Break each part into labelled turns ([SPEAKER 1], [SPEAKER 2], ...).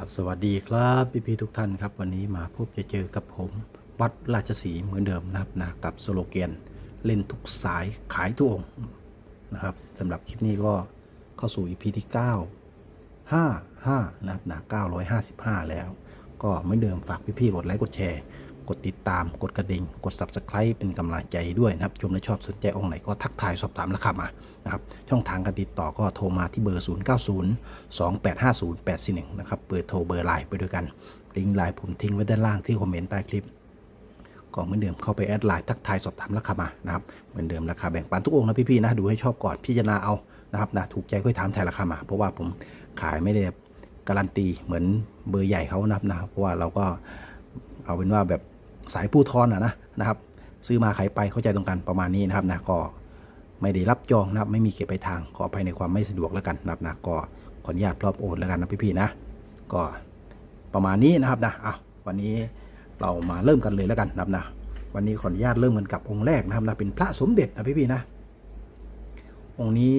[SPEAKER 1] ครับสวัสดีครับพี่พี่ๆทุกท่านครับ วันนี้มาพบจะเจอกับผมวัดราชสีเหมือนเดิมนะครับนะกับสโลเกนเล่นทุกสายขายทุกองนะครับสำหรับคลิปนี้ก็เข้าสู่ EP ที่ 9 5 5 นะครับนะ955 แล้ว ก็เหมือนเดิมฝากพี่ๆกดไลค์กดแชร์ กดติดตาม กดกระดิ่ง กด subscribe เป็นกำลังใจด้วยนะครับ ชมและชอบสนใจองค์ไหนก็ทักทายสอบถามราคามานะครับ ช่องทางการติดต่อก็โทรมาที่เบอร์ 090 2850 841 นะครับ เปิดโทรเบอร์ไลน์ไปด้วยกัน ลิงก์ไลน์ผมทิ้งไว้ด้านล่างที่คอมเมนต์ใต้คลิปก็เหมือนเดิมเข้าไปแอดไลน์ทักทายสอบถามราคามานะครับ เหมือนเดิมราคาแบ่งปันทุกองค์นะพี่ๆนะ ดูให้ชอบก่อนพิจารณาเอานะครับนะถูกใจค่อยถามถ่ายราคามา เพราะว่าผมขายไม่ได้การันตีเหมือนเบอร์ใหญ่เขานะครับนะเพราะว่าเราก็เอาเป็นว่าแบบ สายผู้ทอนอะนะนะครับ ซื้อมาขายไปเข้าใจตรงกันประมาณนี้นะครับนะก็ไม่ได้รับจองนะครับ ไม่มีเก็บไปลายทางขออภัยในความไม่สะดวกแล้วกันนะครับนะก็ขออนุญาตพร้อมโอนแล้วกันนะพี่ๆนะ ก็ประมาณนี้นะครับนะอะวันนี้เรามาเริ่มกันเลยแล้วกันนะครับนะวันนี้ขออนุญาตเริ่มกันกับองค์แรกนะครับนะเป็นพระสมเด็จนะพี่ๆนะ องค์นี้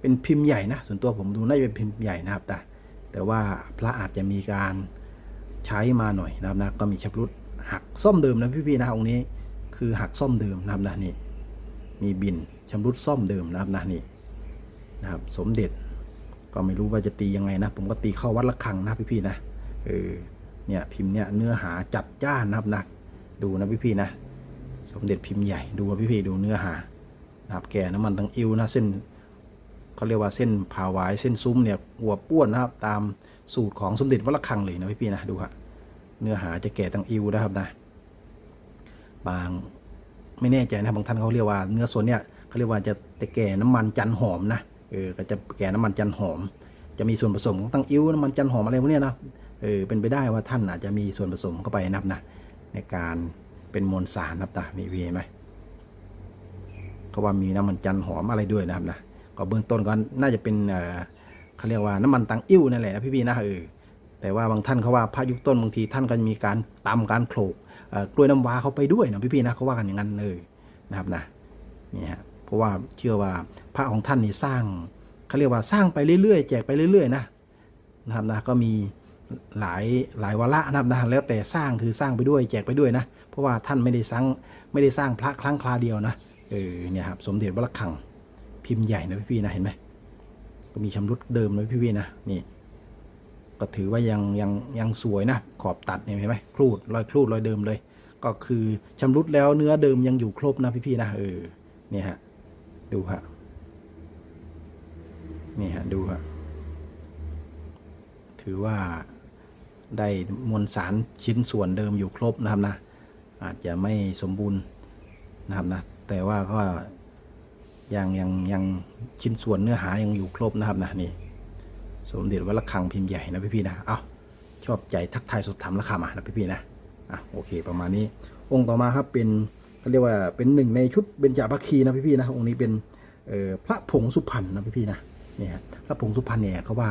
[SPEAKER 1] เป็นพิมพ์ใหญ่นะส่วนตัวผมดูน่าจะเป็นพิมพ์ใหญ่นะครับแต่แต่ว่าพระอาจจะมีการใช้มาหน่อยนะครับนะก็มีชำรุด หักซ่อมเดิมนะพี่ๆนะองค์นี้คือหักซ่อมเดิมนะครับนะนี่มีบินชำรุดซ่อมเดิมนะครับนะนี่นะครับ สมเด็จ ก็ไม่รู้ว่าจะตียังไงนะ ผมก็ตีเข้าวัดละคังนะพี่ๆนะเออเนี่ยพิมพ์เนี่ยเนื้อหาจัดจ้านนะครับนะดูนะพี่ๆนะ สมเด็จพิมพ์ใหญ่ดูว่าพี่ๆดูเนื้อหานะครับแก่น้ำมันตั้งอิวนะเส้นเขาเรียกว่าเส้นผ่าวายเส้นซุ้มเนี่ยหัวป้วนนะครับ ตามสูตรของสมเด็จวัดระฆังเลยนะพี่ๆนะดูฮะ เนื้อหาจะแก่ตั้งอิวนะครับนะ บางไม่แน่ใจนะบางท่านเขาเรียกว่าเนื้อส่วนเนี่ยเขาเรียกว่าจะจะแก่น้ำมันจันหอมนะเออก็จะแก่น้ำมันจันหอม จะมีส่วนผสมของตั้งอิวน้ำมันจันหอมอะไรพวกเนี้ยนะเออเป็นไปได้ว่าท่านอาจจะมีส่วนผสมเข้าไปนะครับนะในการเป็นมวลสารนะครับนะนี่พี่เห็นไหมเขาว่ามีน้ำมันจันหอมอะไรด้วยนะครับนะก็เบื้องต้นก็น่าจะเป็นเออเขาเรียกว่าน้ำมันตังอิ้วนั่นแหละนะพี่ๆนะเออ แต่ว่าบางท่านเขาว่าพระยุคต้นบางทีท่านก็จะมีการตำการโขลกกล้วยน้ำว้าเข้าไปด้วยนะพี่ๆนะเขาว่ากันอย่างนั้นเลยนะครับนะนี่ฮะเพราะว่าเชื่อว่าพระของท่านนี่สร้างเขาเรียกว่าสร้างไปเรื่อยๆแจกไปเรื่อย ๆ นะนะครับนะก็มีหลายหลายวาระนะครับนะแล้วแต่สร้างคือสร้างไปด้วยแจกไปด้วยนะ เพราะว่าท่านไม่ได้สร้างไม่ได้สร้างพระครั้งคราเดียวนะเออเนี่ยครับสมเด็จวัดระฆังพิมพ์ใหญ่นะพี่ๆนะเห็นไหมก็มีชำรุดเดิมนะพี่ๆนะนี่ ก็ถือว่ายังยังยังสวยนะขอบตัดเนี่ยเห็นไหมครูดรอยครูดรอยเดิมเลย ก็คือชำรุดแล้วเนื้อเดิมยังอยู่ครบนะพี่ๆนะเออเนี่ยฮะดูฮะนี่ฮะดูฮะถือว่าได้มวลสารชิ้นส่วนเดิมอยู่ครบนะครับนะ อาจจะไม่สมบูรณ์นะครับนะ แต่ว่าก็ยังยังยังชิ้นส่วนเนื้อหายังอยู่ครบนะครับนะนี่ สมเด็จวัดระฆังพิมพ์ใหญ่นะพี่ๆนะเอาชอบใจทักทายสดถามราคามานะพี่ๆนะอะโอเคประมาณนี้ องค์ต่อมาครับเป็นเขาเรียกว่าเป็นหนึ่งในชุดเบญจภคีนะพี่ๆนะองค์นี้เป็นพระผงสุพรรณนะพี่ๆนะเนี่ยพระผงสุพรรณเนี่ยเขาว่า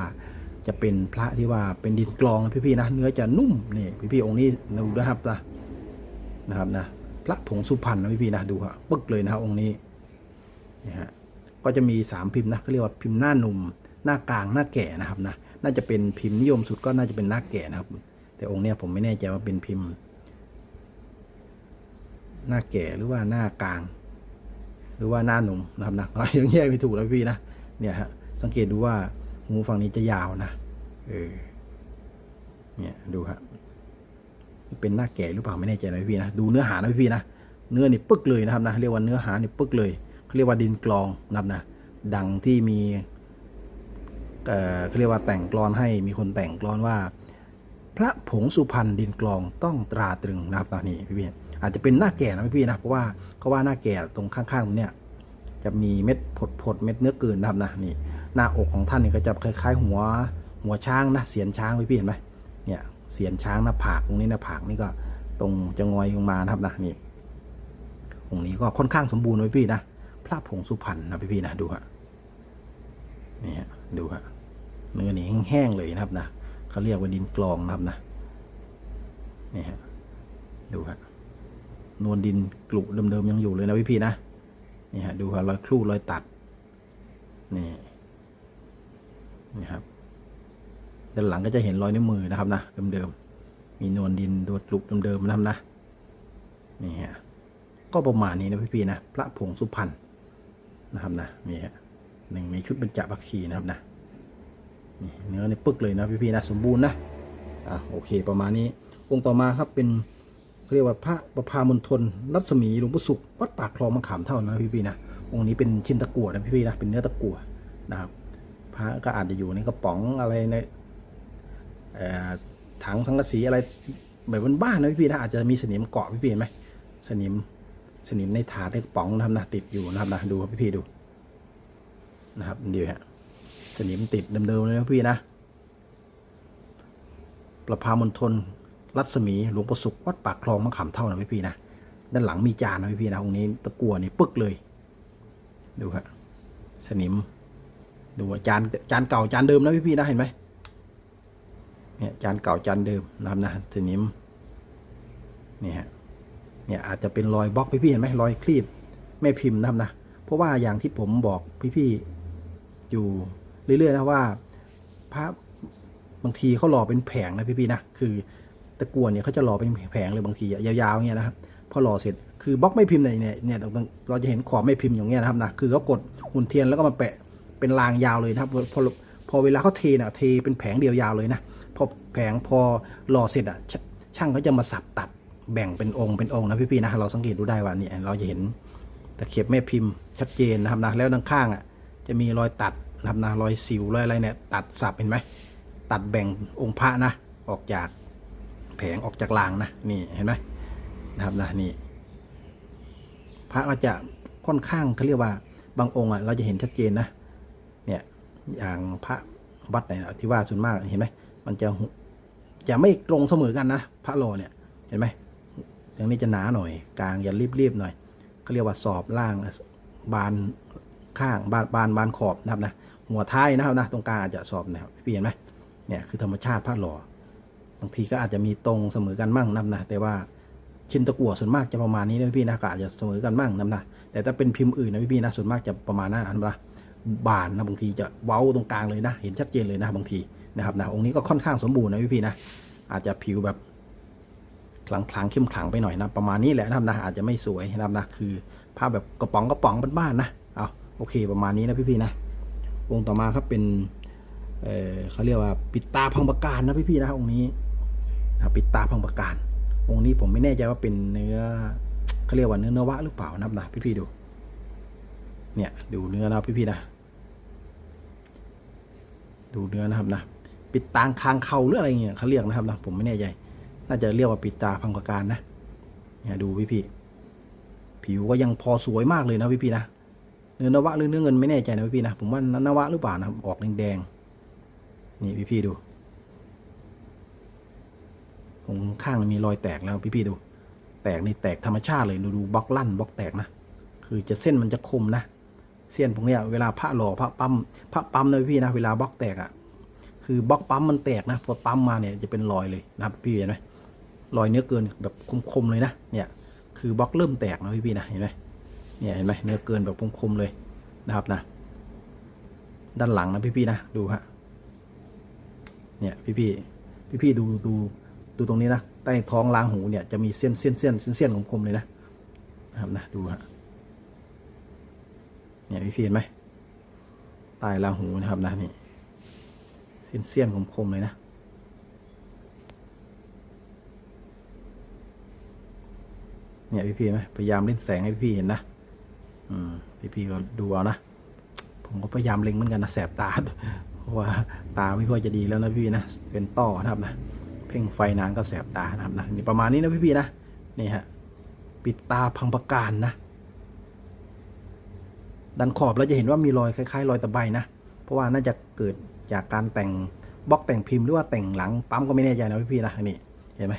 [SPEAKER 1] จะเป็นพระที่ว่าเป็นดินกรองนะพี่ๆนะเนื้อจะนุ่มนี่พี่ๆองค์นี้ดูนะครับนะนะครับนะพระผงสุพรรณนะพี่ๆนะดูฮะปึ๊กเลยนะครับองค์นี้นี่ฮะก็จะมีสามพิมพ์นะเขาเรียกว่าพิมพ์หน้าหนุ่ม หน้ากลางหน้าแก่นะครับนะน่าจะเป็นพิมพ์นิยมสุดก็น่าจะเป็นหน้าแก่นะครับ แต่องค์เนี้ยผมไม่แน่ใจว่าเป็นพิมพ์ หน้าแก่หรือว่าหน้ากลาง หรือว่าหน้าหนุ่มนะครับนะก็ยังแยกไม่ถูกแล้วพี่นะเนี่ยฮะสังเกตดูว่าหูฝั่งนี้จะยาวนะเออเนี่ยดูครับเป็นหน้าแก่หรือเปล่าไม่แน่ใจนะพี่นะดูเนื้อหานะพี่นะเนื้อนี่ปึกเลยนะครับนะเรียกว่าเนื้อหานี่ปึกเลยเขาเรียกว่าดินกรองนะครับนะดังที่มี เขาเรียกว่าแต่งกลอนให้มีคนแต่งกลอนว่า พระผงสุพรรณดินกลองต้องตราตรึงนะครับตอนนี้พี่ๆอาจจะเป็นหน้าแก่นะพี่ๆนะเพราะว่าเขาว่าหน้าแก่ตรงข้างๆตรงเนี้ยจะมีเม็ดผดผดเม็ดเนื้อเกินนะครับนะนี่หน้าอกของท่านนี่ก็จะคล้ายๆ หัวหัวช้างนะเสียนช้างพี่พี่เห็นไหมเนี่ยเสียนช้างหน้าผากตรงนี้หน้าผากนี่ก็ตรงจะงอยลงมานะครับนะนี่องค์นี้ก็ค่อนข้างสมบูรณ์พี่พี่นะพระผงสุพรรณนะพี่พี่นะดูฮะนี่ฮะดูฮะ เนื้อนี่แห้งๆเลยนะครับนะเขาเรียกว่าดินกลองนะครับนะนี่ฮะดูฮะนวลดินกลุเดิมๆยังอยู่เลยนะพี่พี่นะนี่ฮะดูฮะรอยครูดรอยตัดนี่นี่ครับด้านหลังก็จะเห็นรอยนิ้วมือนะครับนะเดิมๆมีนวลดินดวดลุกเดิมๆนะครับนะนี่ฮะก็ประมาณนี้นะพี่ๆนะพระผงสุพรรณนะครับนะนี่ฮะหนึ่งมีชุดบรรจบัคคีนะครับนะ เนื้อในปึกเลยนะพี่ๆนะสมบูรณ์นะอะโอเคประมาณนี้องค์ต่อมาครับเป็นเรียกว่าพระประพามณฑลรัศมีหลวงปู่สุขวัดปากคลองมะขามเท่านะพี่ๆนะองค์นี้เป็นชิ้นตะกั่วนะพี่ๆนะเป็นเนื้อตะกั่วนะครับพระก็อาจจะอยู่ในกระป๋องอะไรในถังสังกะสีอะไรแบบบ้านๆนะพี่ๆนะอาจจะมีสนิมเกาะพี่ๆเห็นไหมสนิมสนิมในถาดในกระป๋องนะครับนะติดอยู่นะครับนะดูครับพี่ๆดูนะครับเดูฮะ สนิมติดเดิมๆเลยนะพี่นะ ประพามณฑลรัศมีหลวงประสุขวัดปากคลองมะขามเท่านะพี่นะ ด้านหลังมีจานนะพี่นะองนี้ตะกั่วนี่ปึกเลย ดูครับสนิม ดูว่าจานจานเก่าจานเดิมนะพี่ๆนะเห็นไหมเนี่ยจานเก่าจานเดิมนะครับนะสนิมเนี่ฮะเนี่ยอาจจะเป็นรอยบล็อกพี่ๆเห็นไหมรอยคลีบแม่พิมพ์นะครับนะ เพราะว่าอย่างที่ผมบอกพี่ๆอยู่ เรื่อยๆนะว่าพระบางทีเขาหล่อเป็นแผงนะพี่ๆนะคือตะกรวเนี่ยเขาจะหล่อเป็นแผงเลยบางทียาวๆเงี้ยนะครับพอหล่อเสร็จคือบล็อกไม่พิมพ์เนี่ยเนี่ยเราจะเห็นขอบไม่พิมพ์อย่างเงี้ยนะครับนะคือเขากดหุ่นเทียนแล้วก็มาแปะเป็นรางยาวเลยนะครับพอพอเวลาเขาเทน่ะเทเป็นแผงเดียวยาวเลยนะพอแผงพอหล่อเสร็จอะชช่างเขาจะมาสับตัดแบ่งเป็นองค์เป็นองค์นะพี่ๆนะเราสังเกตดูได้ว่าเนี่ยเราจะเห็นตะเข็บแม่พิมพ์ชัดเจนนะครับนะแล้วด้านข้างอะจะมีรอยตัด นะครับนะรอยสิวรอยอะไรเนี่ยตัดสับเห็นไหมตัดแบ่งองค์พระนะ ออกจากแผงออกจากรางนะนี่เห็นไหมนะครับนะนี่ พระก็จะค่อนข้างเขาเรียกว่าบางองค์อะเราจะเห็นชัดเจนนะเนี่ยอย่างพระวัดไหนที่ว่าส่วนมากเห็นไหมมันจะจะไม่ตรงเสมอกันนะพระโลเนี่ยเห็นไหมอย่างนี้จะหนาหน่อย กลางอย่ารีบๆหน่อยเขาเรียกว่าสอบล่างบานข้างบานบานบานขอบนะครับนะ หัวท้ายนะครับนะตรงกลางอาจจะสอบนะครับพี่เห็นไหมเนี่ยคือธรรมชาติพระหล่อบางทีก็อาจจะมีตรงเสมอกันมั่งนะครับนะแต่ว่าชิ้นตะกั่วส่วนมากจะประมาณนี้นะพี่นะก็อาจจะเสมอกันมั่งนะครับนะแต่ถ้าเป็นพิมพ์อื่นนะพี่นะส่วนมากจะประมาณนั้นนะครับบานนะบางทีจะเว้าตรงกลางเลยนะ เห็นชัดเจนเลยนะบางทีนะครับนะองค์นี้ก็ค่อนข้างสมบูรณ์นะพี่นะอาจจะผิวแบบคลังคลังเข้มขลังไปหน่อยนะประมาณนี้แหละนะครับนะอาจจะไม่สวยนะครับนะคือภาพแบบกระป๋องกระป๋องบ้านๆนะเอาโอเคประมาณนี้นะพี่พี่ๆนะ องค์ต่อมาครับเป็นเเขาเรียกว่าปิดตาพังประการนะพี่ๆนะองค์นี้นะปิดตาพังประการ องค์นี้ผมไม่แน่ใจว่าเป็นเนื้อเขาเรียกว่าเนื้อนวะหรือเปล่านะครับนะพี่ๆดู เนี่ยดูเนื้อนะพี่ๆนะ ดูเนื้อนะครับนะปิดตาคางเขาหรืออะไรเงี้ยเขาเรียกนะครับนะผมไม่แน่ใจน่าจะเรียกว่าปิดตาพังประการนะเนี่ยดูพี่ๆผิวก็ยังพอสวยมากเลยนะพี่ๆนะ เนื้อนวะหรือเนื้อเงินไม่แน่ใจนะพี่ๆนะผมว่านวะหรือเปล่านะออกแดงๆนี่พี่ๆดูตรงข้างมีรอยแตกแล้วพี่ๆดู แตกนี่แตกธรรมชาติเลยดูดูบล็อกลั่นบล็อกแตกนะคือจะเส้นมันจะคมนะเส้นพวกเนี้ยเวลาพระหล่อพระปั๊มพระปั๊มนะพี่นะเวลาบล็อกแตกอะ่ะคือบล็อกปั๊มมันแตกนะพอปั๊มมาเนี่ยจะเป็นรอยเลยนะพี่เห็นไหมรอยเนื้อเกินแบบคมๆเลยนะเนี่ย คือบล็อกเริ่มแตกนะพี่พี่ๆนะเห็นไหม เนี่ยเห็นไหมเนื้อเกินแบบคมๆเลยนะครับนะ ด้านหลังนะพี่ๆนะดูฮะเนี่ยพี่พี่พี่ๆดูดูดูตรงนี้นะใต้ท้องลางหูเนี่ยจะมีเส้นเส้นเส้นเส้นเส้นคมๆเลยนะนะครับนะดูฮะเนี่ยพี่ๆเห็นไหมใต้รางหูนะครับนะนี่เส้นเส้นคมๆเลยนะเนี่ยพี่ๆไหมพยายามเล่นแสงให้พี่ๆเห็นนะ พี่พี่ๆก็ดูเอานะ ผมก็พยายามเล็งเหมือนกันนะแสบตา เพราะว่าตาไม่ค่อยจะดีแล้วนะพี่นะ เป็นต้อนะครับนะ เพ่งไฟนานก็แสบตานะครับนะนี่ประมาณนี้นะพี่พี่ๆนะ นี่ฮะ ปิดตาพังประการนะ ดันขอบเราจะเห็นว่ามีรอยคล้ายๆ รอยตะไบนะ เพราะว่าน่าจะเกิดจากการแต่งบล็อกแต่งพิมพ์หรือว่าแต่งหลังปั๊มก็ไม่แน่ใจนะพี่ๆนะ นี่ เห็นไหม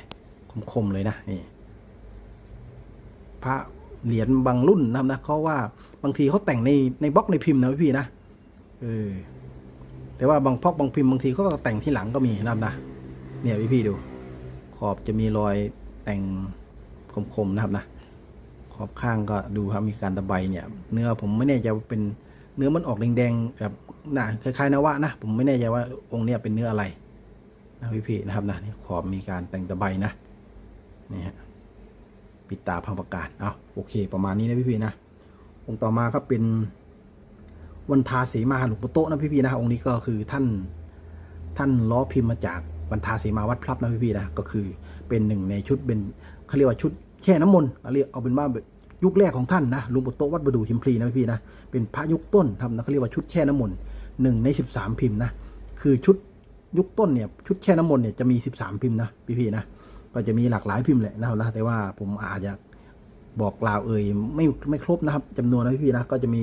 [SPEAKER 1] คมๆเลยนะ นี่ พระ เหรียญบางรุ่นนะครับนะเขาว่าบางทีเขาแต่งในในบล็อกในพิมพ์นะพี่นะเออแต่ว่าบางพอกบางพิมพ์บางทีเขาก็แต่งที่หลังก็มีนะครับนะเนี่ยพี่ๆดู ขอบจะมีรอยแต่งคมๆนะครับนะขอบข้างก็ดูครับมีการตะไบเนี่ย เนื้อผมไม่แน่ใจว่าเป็นเนื้อมันออกแดงๆแบบน่ะคล้ายๆนวะนะผมไม่แน่ใจว่าองค์เนี้ยเป็นเนื้ออะไรนะพี่พี่ๆนะครับนะนี่ขอบมีการแต่งตะไบนะนี่ฮะ ปิดตาพังประกาศเอาโอเค ประมาณนี้นะพี่พี่นะองค์ต่อมาครับเป็นวันทาสีมาหลวงปู่โตนะพี่พี่นะองค์นี้ก็คือท่านท่านล้อพิมพ์มาจากวันทาสีมาวัดพลับนะพี่พี่นะก็คือเป็นหนึ่งในชุดเป็นเขาเรียกว่าชุดแช่น้ำมนต์เอาเรียกเอาเป็นว่ายุคแรกของท่านนะหลวงปู่โตวัดประดูชิมพลีนะพี่พี่นะเป็นพระยุคต้นทำนะเขาเรียกว่าชุดแช่น้ำมนต์หนึ่งในสิบสามพิมพ์นะคือชุดยุคต้นเนี่ยชุดแช่น้ำมนต์เนี่ยจะมี13พิมพ์นะพี่ๆนะ ก็จะมีหลากหลายพิมพ์แหละนะครับนะแต่ว่าผมอาจจะบอกกล่าวเอ่ยไม่ไม่ครบนะครับจำนวนนะพี่นะก็จะมี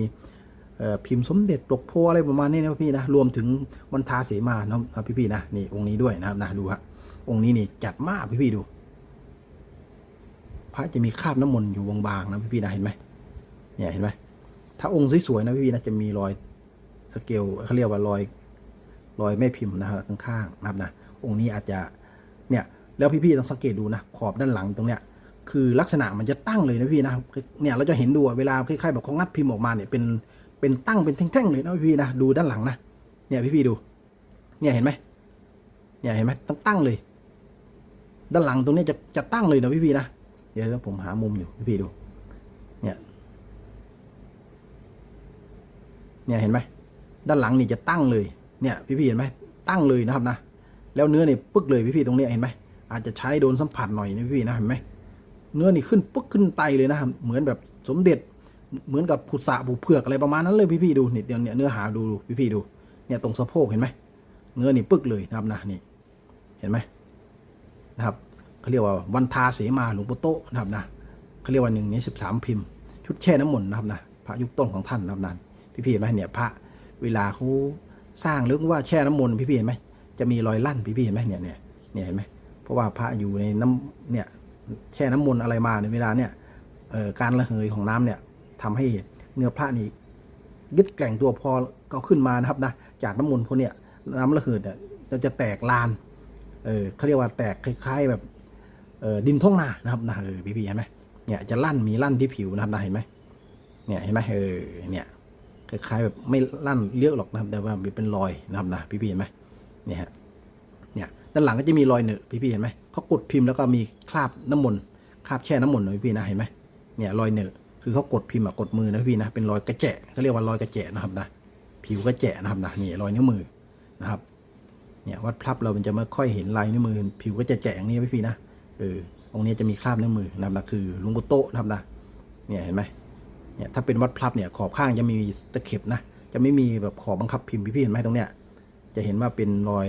[SPEAKER 1] พิมพ์สมเด็จปลกโพอะไรประมาณนี้นะพี่นะรวมถึงวันทาเสมาเนาะนะพี่ๆนะนี่องค์นี้ด้วยนะครับนะดูฮะองค์นี้นี่จัดมากพี่ๆดู พระจะมีคราบน้ำมนต์อยู่บางๆนะพี่ๆนะเห็นไหมเนี่ยเห็นไหมถ้าองค์สวยๆนะพี่ๆนะจะมีรอยสเกลเขาเรียกว่ารอยรอยแม่พิมพ์นะครับข้างๆนะครับนะองค์นี้อาจจะ แล้วพี่ๆต้องสังเกตดูนะขอบด้านหลังตรงเนี้ยคือลักษณะมันจะตั้งเลยนะพี่นะเนี่ยเราจะเห็นดูเวลาคล้ายๆแบบเขางัดพิมพ์ออกมาเนี่ยเป็นเป็นตั้งเป็นแท่งๆเลยนะพี่นะดูด้านหลังนะเนี่ยพี่ๆดู เนี่ยเห็นไหมเนี่ยเห็นไหมตั้งตั้งเลย ด้านหลังตรงเนี้ยจะจะตั้งเลยนะพี่ๆนะเดี๋ยวผมหามุมอยู่พี่ๆดูเนี่ยเนี่ยเห็นไหมด้านหลังนี่จะตั้งเลยเนี่ยพี่ๆเห็นไหมตั้งเลยนะครับนะแล้วเนื้อเนี่ยปึ๊กเลยพี่ๆตรงเนี้ยเห็นไหม อาจจะใช้โดนสัมผัสหน่อยนะพี่นะเห็นไหมเนื้อนี่ขึ้นปึ๊กขึ้นไตเลยนะครับเหมือนแบบสมเด็จเหมือนกับผุดสะผูเผือกอะไรประมาณนั้นเลยพี่ๆดูนี่เดี๋ยวเนี่ยเนื้อหาดูพี่ๆดูเนี่ยตรงสะโพกเห็นไหมเนื้อนี่ปึ๊กเลยนะครับนะนี่เห็นไหมนะครับเขาเรียกว่าวันทาเสมาหลวงปู่โตนะครับนะเขาเรียกว่าหนึ่งในสิบสามพิมพ์ ชุดแช่น้ำมนต์นะครับนะพระยุคต้นของท่านนะครับนั้นพี่ๆเห็นไหมเนี่ยพระเวลาเขาสร้างหรือว่าแช่น้ำมนต์พี่ๆเห็นไหมจะมีรอยลั่นพี่ๆเห็นไหมเนี่ยเนี่ยเนี่ยเห็นไหม เพราะว่าพระอยู่ในน้ำเนี่ยแช่น้ำมนต์อะไรมาในเวลาเนี่ยเอ่อการระเหยของน้ำเนี่ยทำให้เนื้อพระนี่ยึดแก่งตัวพอก็ขึ้นมานะครับนะจากน้ำมนต์พวกเนี้ยน้ำระเหยเนี่ยจะจะแตกลานเออเขาเรียกว่าแตกคล้ายๆแบบเออดินท้องนานะครับนะเออพี่ๆเห็นไหมเนี่ยจะลั่นมีลั่นที่ผิวนะครับนะเห็นไหมเนี่ยเห็นไหมเออเนี่ยคล้ายๆแบบไม่ลั่นเลี้ยวหรอกนะครับ แต่ว่าเป็นรอยนะครับนะพี่ๆเห็นไหมเนี่ยฮะเนี่ย ด้านหลังก็จะมีรอยเหนอะพี่ๆเห็นไหมเขากดพิมพ์แล้วก็มีคราบน้ำมนต์คราบแช่น้ำมนต์นะพี่ๆนะเห็นไหมเนี่ยรอยเหนอะคือเขากดพิมพ์อะกดมือนะพี่นะเป็นรอยกระแจะเขาเรียกว่ารอยกระแจะนะครับนะผิวกระแจะนะครับนะนี่รอยนิ้วมือนะครับเนี่ยวัดพลับเรามันจะไม่ค่อยเห็นลายนิ้วมือ ผิวก็จะแจอย่งนี้พี่พี่นะเออองนี้จะมีคราบนิ้วมือนะครับนะคือลุงปู่โตะนะครับนะเนี่ยเห็นไหมเนี่ยถ้าเป็นวัดพลับเนี่ยขอบข้างจะมีตะเข็บนะจะไม่มีแบบขอบบังคับพิมพ์พี่พี่เห็นไหมตรงเนี้ยจะเห็นว่าเป็นรอย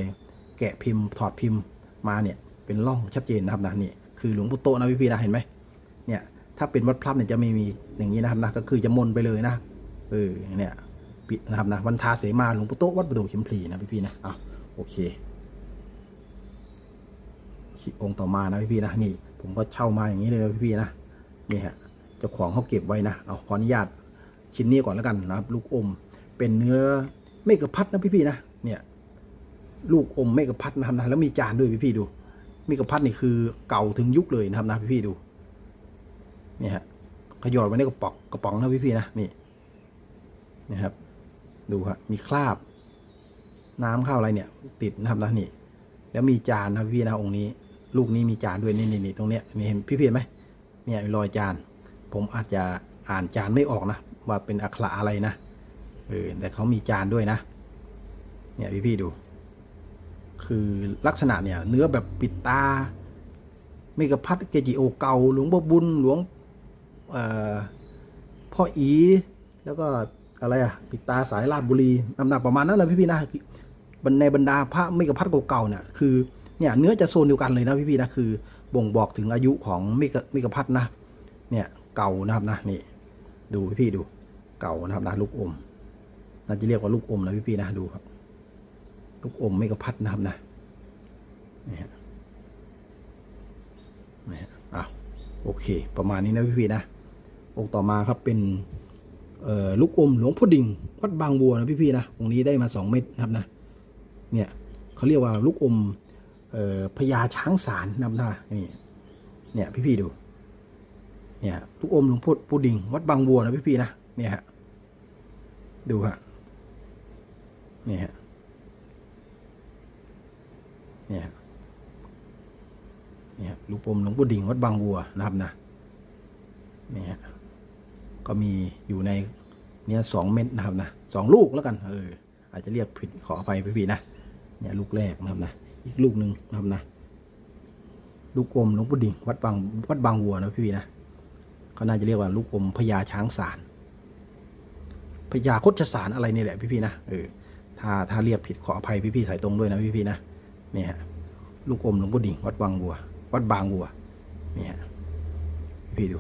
[SPEAKER 1] แกะพิมพ์ถอดพิมพ์มาเนี่ยเป็นร่องชัดเจนนะครับนะนี่คือหลวงปู่โตนะพี่พีนะเห็นไหมเนี่ยถ้าเป็นวัดพลับเนี่ยจะไม่มีอย่างนี้นะครับนะก็คือจะมนไปเลยนะเออเนี่ยปิดนะครับนะวันทาเสมาหลวงปู่โตวัดประดู่เข็มพลีนะพี่พีนะอะโอเคองค์ต่อมานะพี่ๆนะนี่ ผมก็เช่ามาอย่างนี้เลยนะพี่ๆนะนี่ฮะเจ้าของเขาเก็บไว้นะเอาขออนุญาตชิ้นนี้ก่อนแล้วกันนะครับ ลูกอมเป็นเนื้อเมกะพัดนะพี่ๆนะเนี่ย ลูกอมเมกะพัดนะครับนะแล้วมีจานด้วยพี่ๆดูเมกะพัดนี่คือเก่าถึงยุคเลยนะครับนะพี่ๆดูนี่ฮะขยอดไว้ในกระป๋องกระป๋องนะพี่ๆนะนี่นะครับ ดูฮะมีคราบ น้ำข้าวอะไรเนี่ย ติดนะครับนะนี่แล้วมีจานนะพี่นะองค์นี้ ลูกนี้มีจานด้วยนี่นี่ตรงเนี้ยนี่เห็นพี่พียนไหมเนี่ยมีรอยจาน ผมอาจจะอ่านจานไม่ออกนะว่าเป็นอักขระอะไรนะเออแต่เขามีจานด้วยนะ เนี่ยพี่พี่ดู คือลักษณะเนี่ยเนื้อแบบปิดตาเมกะพัดเกจิโอเก่าหลวงพ่อบุญหลวงพ่ออีแล้วก็อะไรอะปิดตาสายลาดบุรีน้ำหนักประมาณนั้นนะพี่พี่ๆนะในบรรดาพระเมกะพัดเก่าๆเนี่ยคือเนี่ยเนื้อจะโซนเดียวกันเลยนะพี่ๆนะคือบ่งบอกถึงอายุของเมกะเมกะพัดนะเนี่ยเก่านะครับนะนี่ดูพี่ๆดูเก่านะครับนะลูกอมน่าจะเรียกว่าลูกอมนะพี่ๆนะดูครับ ลูกอมเมกะพัดนะครับนะนี่ฮะนี่ฮะอะโอเค ประมาณนี้นะพี่ๆนะองค์ต่อมาครับเป็นเอ่อลูกอมหลวงพ่อดิ่งวัดบางบัวนะพี่ๆนะองค์นี้ได้มาสองเม็ดนะครับนะเนี่ยเขาเรียกว่าลูกอมเอ่อพญาช้างสารนำหน้านี่เนี่ยพี่ๆดูเนี่ยลูกอมหลวงพ่อปูดิ่งวัดบางบัวนะพี่ๆนะเนี่ยฮะดูฮะ เนี่ยเนี่ยเนี่ยลูกอมหลวงปู่ดิ่งวัดบางวัวนะครับนะเนี่ยก็มีอยู่ในเนี่ยสองเม็ดนะครับนะสองลูกแล้วกันเอออาจจะเรียกผิดขออภัยพี่ๆนะเนี่ยลูกแรกนะครับนะอีกลูกหนึ่งนะครับนะลูกอมหลวงปู่ดิ่งวัดบางวัดบางวัวนะพี่ๆนะเขาน่าจะเรียกว่าลูกอมพญาช้างสารพญาคดชสารอะไรนี่แหละพี่ๆนะเออถ้าถ้าเรียกผิดขออภัยพี่ๆสายตรงด้วยนะพี่ๆนะ นี่ยลูกอมหลวงปู่ดิ่งวัดบางวัว วัดบางวัวนี่ยพี่ดู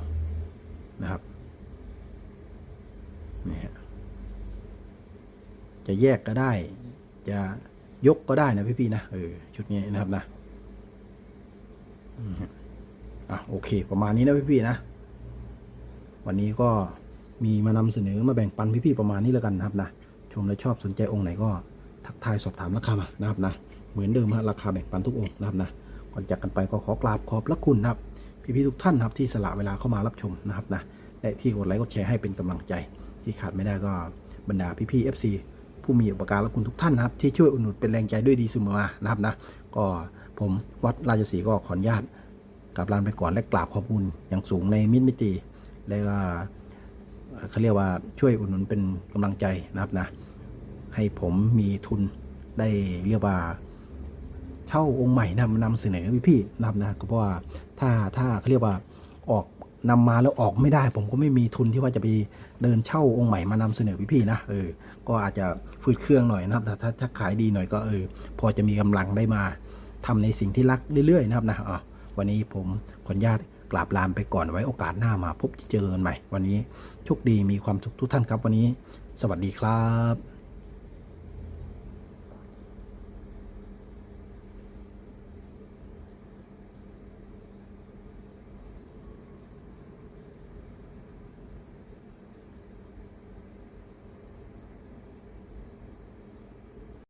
[SPEAKER 1] นะครับนี่ยจะแยกก็ได้ จะยกก็ได้นะพี่ๆนะเออชุดนี้นะครับนะอะโอเค ประมาณนี้นะพี่ๆนะ วันนี้ก็มีมานำเสนอมาแบ่งปันพี่ๆประมาณนี้แล้วกันนะครับนะชมและชอบสนใจองค์ไหนก็ทักทายสอบถามราคามานะครับนะ เหมือนเดิมฮะราคาแบ่งปันทุกองค์นะครับนะก่อนจากกันไปก็ขอกราบขอบพระคุณนะครับพี่ๆทุกท่านนะครับที่สละเวลาเข้ามารับชมนะครับนะและที่กดไลค์กดแชร์ให้เป็นกำลังใจ ที่ขาดไม่ได้ก็บรรดาพี่ๆ FC ผู้มีอุปการะคุณทุกท่านนะครับ ที่ช่วยอุดหนุนเป็นแรงใจด้วยดีเสมอมานะครับนะก็ผมวัดราชสีก็ขออนุญาตกราบลาไปก่อนและกราบขอบคุณอย่างสูงในมิตรมิตรและก็เอ่อเขาเรียกว่าช่วยอุดหนุนเป็นกำลังใจนะครับนะให้ผมมีทุนได้เรียกว่า เช่าองค์ใหม่นำมานำเสนอพี่ๆนะครับนะก็เพราะว่าถ้าถ้าเขาเรียกว่าออกนำมาแล้วออกไม่ได้ ผมก็ไม่มีทุนที่ว่าจะไปเดินเช่าองค์ใหม่มานำเสนอพี่ๆนะเออก็อาจจะฟืดเครื่องหน่อยนะครับถ้าถ้าขายดีหน่อยก็เออพอจะมีกำลังได้มาทำในสิ่งที่รักเรื่อยๆนะครับนะอะวันนี้ผมขออนุญาตกราบลามไปก่อนไว้โอกาสหน้ามาพบเจอกันใหม่ วันนี้โชคดีมีความสุขทุกท่านครับวันนี้ สวัสดีครับ